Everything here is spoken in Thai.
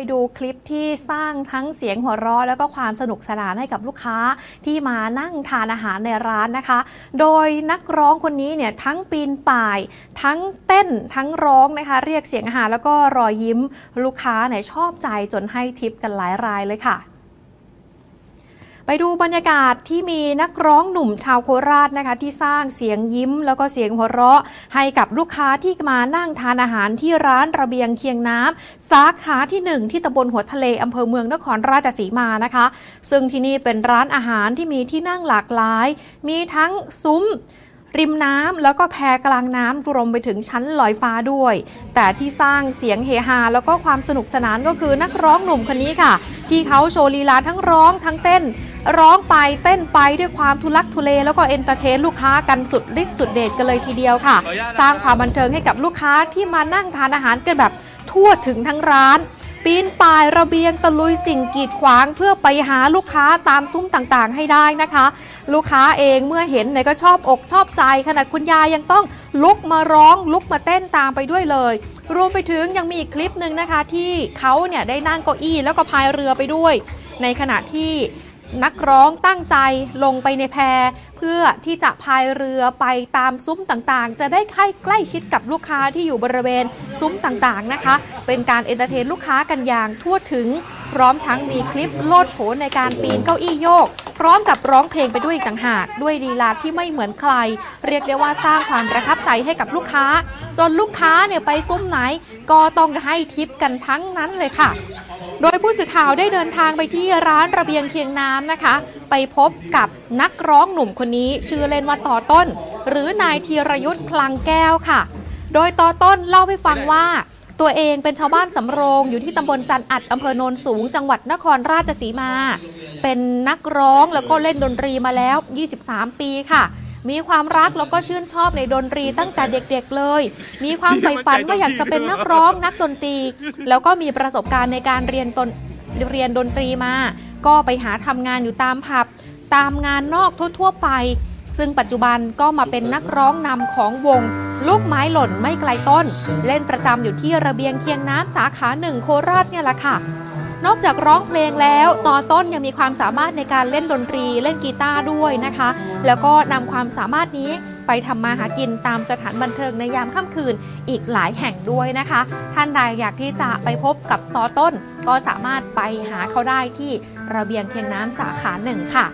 ไปดูคลิปที่สร้างทั้งเสียงหัวเราะแล้วก็ความสนุกสนานให้กับลูกค้าที่มานั่งทานอาหารในร้านนะคะ โดยนักร้องคนนี้เนี่ยทั้งปีนป่าย ทั้งเต้นทั้งร้องนะคะ เรียกเสียงอาหารแล้วก็รอยยิ้มลูกค้าเนี่ยชอบใจจนให้ทิปกันหลายรายเลยค่ะ ไปดูบรรยากาศที่มีนักร้องหนุ่มชาวโคราชนะคะที่สร้างเสียงยิ้ม แล้วก็เสียงหัวเราะ ให้กับลูกค้าที่มานั่งทานอาหารที่ร้านระเบียงเคียงน้ำสาขาที่ 1 ที่ตำบลหัวทะเลอำเภอเมืองนครราชสีมานะคะ ซึ่งที่นี่เป็นร้านอาหารที่มีที่นั่งหลากหลาย มีทั้งซุ้ม ริมน้ำแล้วก็แพกลางน้ำรวมไปถึงชั้นลอยฟ้าด้วย แต่ที่สร้างเสียงเฮฮาแล้วก็ความสนุกสนานก็คือนักร้องหนุ่มคนนี้ค่ะ ที่เขาโชว์ลีลาทั้งร้องทั้งเต้น ร้องไปเต้นไปด้วยความทุลักทุเล แล้วก็เอนเตอร์เทนลูกค้ากันสุดฤทธิ์สุดเดชกันเลยทีเดียวค่ะ สร้างความบันเทิงให้กับลูกค้าที่มานั่งทานอาหารกันแบบทั่วถึงทั้งร้าน ปีนป่ายระเบียงตะลุยสิ่งกีดขวางเพื่อไปหาลูกค้าตามซุ้มต่างๆ ให้ได้นะคะ ลูกค้าเองเมื่อเห็นเนี่ยก็ชอบอกชอบใจขนาดคุณยายยังต้องลุกมาร้องลุกมาเต้นตามไปด้วยเลย รวมไปถึงยังมีอีกคลิปหนึ่งนะคะที่เขาเนี่ยได้นั่งเก้าอี้แล้วก็พายเรือไปด้วย ในขณะที่ นักร้องตั้งใจลงไปในแพเพื่อที่จะพายเรือไปตามซุ้มต่างๆ จะได้ใกล้ใกล้ชิดกับลูกค้าที่อยู่บริเวณซุ้มต่างๆนะคะ เป็นการเอนเตอร์เทนลูกค้ากันอย่างทั่วถึง พร้อมทั้งมีคลิปโลดโผนในการปีนเก้าอี้โยก พร้อมกับร้องเพลงไปด้วยอีกต่างหาก ด้วยลีลาที่ไม่เหมือนใคร เรียกได้ว่าสร้างความประทับใจให้กับลูกค้า จนลูกค้าเนี่ยไปซุ้มไหน ก็ต้องให้ทิปกันทั้งนั้นเลยค่ะ โดยผู้สื่อข่าวได้เดินทางไปที่ร้านระเบียงเคียงน้ำนะคะ ไปพบกับนักร้องหนุ่มคนนี้ชื่อเล่นว่าต่อต้น หรือนายธีรยุทธ์คลังแก้วค่ะ โดยต่อต้นเล่าให้ฟังว่า ตัวเองเป็นชาวบ้านสำโรงอยู่ที่ตำบลจันอัดอำเภอโนนสูง จังหวัดนครราชสีมา เป็นนักร้องแล้วก็เล่นดนตรีมาแล้ว 23 ปีค่ะ มีความรักแล้วก็ชื่นชอบในดนตรีตั้งแต่เด็กๆเลย มีความใฝ่ฝันว่าอยากจะเป็นนักร้องนักดนตรี แล้วก็มีประสบการณ์ในการเรียนตนเรียนดนตรีมา ก็ไปหาทำงานอยู่ตามผับ ตามงานนอกทั่วๆไป ซึ่งปัจจุบันก็มาเป็นนักร้องนำของวง ลูกไม้หล่นไม่ไกลต้น เล่นประจำอยู่ที่ระเบียงเคียงน้ำสาขาหนึ่งโคราชเนี่ยแหละค่ะ นอกจากร้องเพลงแล้วตอนต้นยังมีความสามารถในการเล่นดนตรีเล่นกีตาร์ด้วยนะคะ แล้วก็นำความสามารถนี้ไปทำมาหากินตามสถานบันเทิงในยามค่ำคืนอีกหลายแห่งด้วยนะคะ ท่านใดอยากที่จะไปพบกับตอต้น ก็สามารถไปหาเขาได้ที่ระเบียงเคียงน้ำสาขาหนึ่งค่ะ